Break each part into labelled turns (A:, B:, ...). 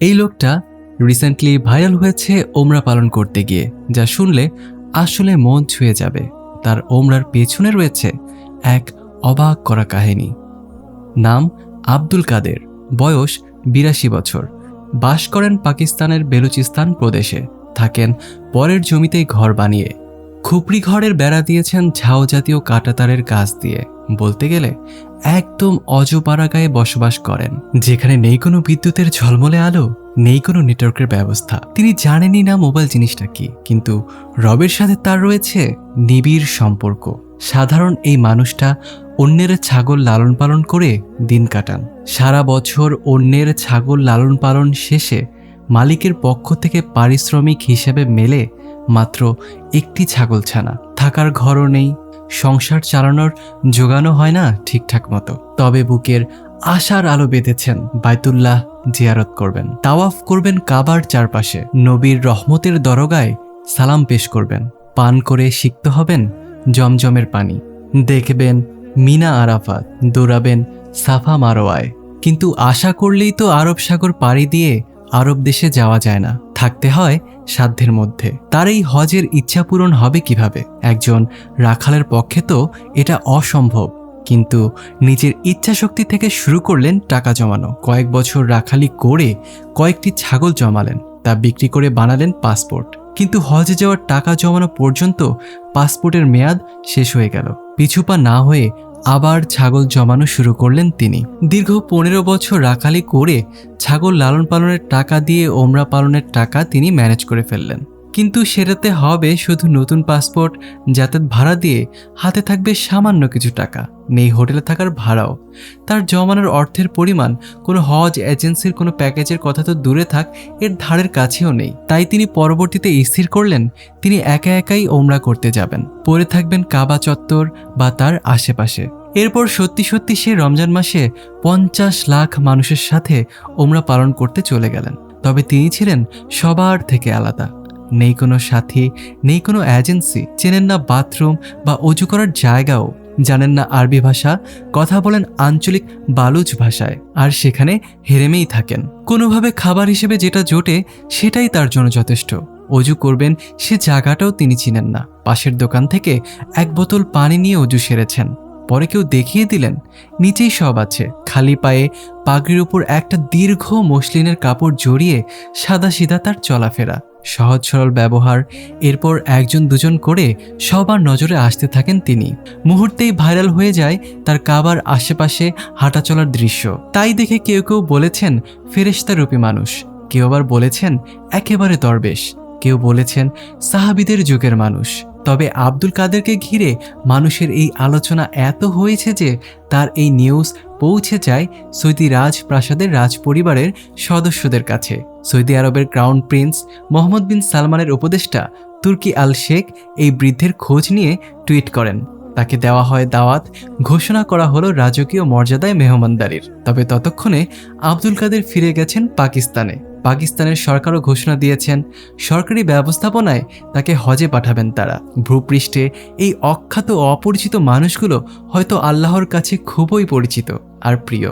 A: এই লোকটা recently viral হয়েছে ওমরা পালন করতে গিয়ে, যা শুনলে আসলে মন ছুঁয়ে যাবে। তার ওমরার পেছনে রয়েছে এক অবাক করা কাহিনী। নাম আব্দুল কাদের, বয়স বিরাশি বছর। বাস করেন পাকিস্তানের বেলুচিস্তান প্রদেশে। থাকেন পরের জমিতেই ঘর বানিয়ে। খুপড়ি ঘরের বেড়া দিয়েছেন ঝাউ জাতীয় কাঁটাতারের গাছ দিয়ে। বলতে গেলে, একদম অজপাড়া গায়ে বসবাস করেন। যেখানে নেই কোনো বিদ্যুতের ঝলমলে আলো, নেই কোনো নেটওয়ার্কের ব্যবস্থা। তিনি জানেনই না মোবাইল জিনিসটা কি, কিন্তু রবের সাথে তার রয়েছে নিবিড় সম্পর্ক। সাধারণ এই মানুষটা অন্যের ছাগল লালন পালন করে দিন কাটান। সারা বছর অন্যের ছাগল লালন পালন শেষে মালিকের পক্ষ থেকে পারিশ্রমিক হিসেবে মেলে মাত্র একটি ছাগল ছানা। থাকার ঘরও নেই। সংসার চালানোর জোগানো হয় না ঠিকঠাক মতো। তবে বুকের আশার আলো বেঁধেছেন বাইতুল্লাহ জিয়ারত করবেন। তাওয়াফ করবেন কাবার চারপাশে। নবীর রহমতের দরগায় সালাম পেশ করবেন। পান করে সিক্ত হবেন জমজমের পানি। দেখবেন মিনা আরাফাত, দৌড়াবেন সাফা মারোয়ায়। কিন্তু আশা করলেই তো আরব সাগর পাড়ি দিয়ে আরব দেশে যাওয়া যায় না। থাকতে হয় সাধ্যের মধ্যে। তার এই হজের ইচ্ছা পূরণ হবে কীভাবে? একজন রাখালের পক্ষে তো এটা অসম্ভব। কিন্তু নিজের ইচ্ছা শক্তি থেকে শুরু করলেন টাকা জমানো। কয়েক বছর রাখালি করে কয়েকটি ছাগল জমালেন। তা বিক্রি করে বানালেন পাসপোর্ট। কিন্তু হজে যাওয়ার টাকা জমানো পর্যন্ত পাসপোর্টের মেয়াদ শেষ হয়ে গেল। পিছুপা না হয়ে আবার ছাগল জমানো শুরু করলেন তিনি। দীর্ঘ পনেরো বছর রাখালি করে ছাগল লালন পালনের টাকা দিয়ে ওমরা পালনের টাকা তিনি ম্যানেজ করে ফেললেন। কিন্তু সেটাতে হবে শুধু নতুন পাসপোর্ট, যাতায়াত ভাড়া দিয়ে হাতে থাকবে সামান্য কিছু টাকা। নেই হোটেলে থাকার ভাড়াও। তার জমানোর অর্থের পরিমাণ, কোনো হজ এজেন্সির কোনো প্যাকেজের কথা তো দূরে থাক, এর ধারের কাছেও নেই। তাই তিনি পরবর্তীতে স্থির করলেন, তিনি একা একাই ওমরা করতে যাবেন। পরে থাকবেন কাবা চত্বর বা তার আশেপাশে। এরপর সত্যি সত্যি সে রমজান মাসে পঞ্চাশ লাখ মানুষের সাথে ওমরা পালন করতে চলে গেলেন। তবে তিনি ছিলেন সবার থেকে আলাদা। নেই কোনো সাথী, নেই কোনো এজেন্সি চেনেন না বাথরুম বা অজু করার জায়গাও। জানেন না আরবি ভাষা, কথা বলেন আঞ্চলিক বালুচ ভাষায়। আর সেখানে হেরেমেই থাকেন। কোনোভাবে খাবার হিসেবে যেটা জোটে, সেটাই তার জন্য যথেষ্ট। অজু করবেন, সে জায়গাটাও তিনি চিনেন না। পাশের দোকান থেকে এক বোতল পানি নিয়ে অজু সেরেছেন। পরে কেউ দেখিয়ে দিলেন, নিচেই সব আছে। খালি পায়ে পাগড়ির উপর একটা দীর্ঘ মসলিনের কাপড় জড়িয়ে সাদা সিধা তার চলাফেরা। সহজ সরল ব্যবহার, এরপর একজন দুজন করে সবার নজরে আসতে থাকেন তিনি। মুহূর্তেই ভাইরাল হয়ে যায় তার কাবার আশেপাশে হাঁটা চলার দৃশ্য। তাই দেখে কেউ কেউ বলেছেন ফেরেশতা রূপী মানুষ। কেউ আবার বলেছেন, একেবারে দরবেশ। কেউ বলেছেন, সাহাবিদের যুগের মানুষ। তবে আব্দুল কাদেরকে ঘিরে মানুষের এই আলোচনা এত হয়েছে যে তার এই নিউজ পৌঁছে যায় সৌদি রাজপ্রাসাদের রাজ পরিবারের সদস্যদের কাছে। সৌদি আরবের ক্রাউন প্রিন্স মোহাম্মদ বিন সালমানের উপদেষ্টা তুর্কি আল শেখ এই বৃদ্ধের খোঁজ নিয়ে টুইট করেন। তাকে দেওয়া হয় দাওয়াত, ঘোষণা করা হলো রাজকীয় মর্যাদায় মেহমানদারির। তবে ততক্ষণে আব্দুল কাদের ফিরে গেছেন পাকিস্তানে। পাকিস্তানের সরকারও ঘোষণা দিয়েছেন, সরকারি ব্যবস্থাপনায় তাকে হজে পাঠাবেন তারা। ভূপৃষ্ঠে এই অখ্যাত অপরিচিত মানুষগুলো হয়তো আল্লাহর কাছে খুবই পরিচিত আর প্রিয়।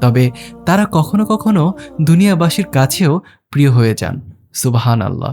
A: তবে তারা কখনো কখনো দুনিয়াবাসীর কাছেও প্রিয় হয়ে যান। সুবাহান আল্লাহ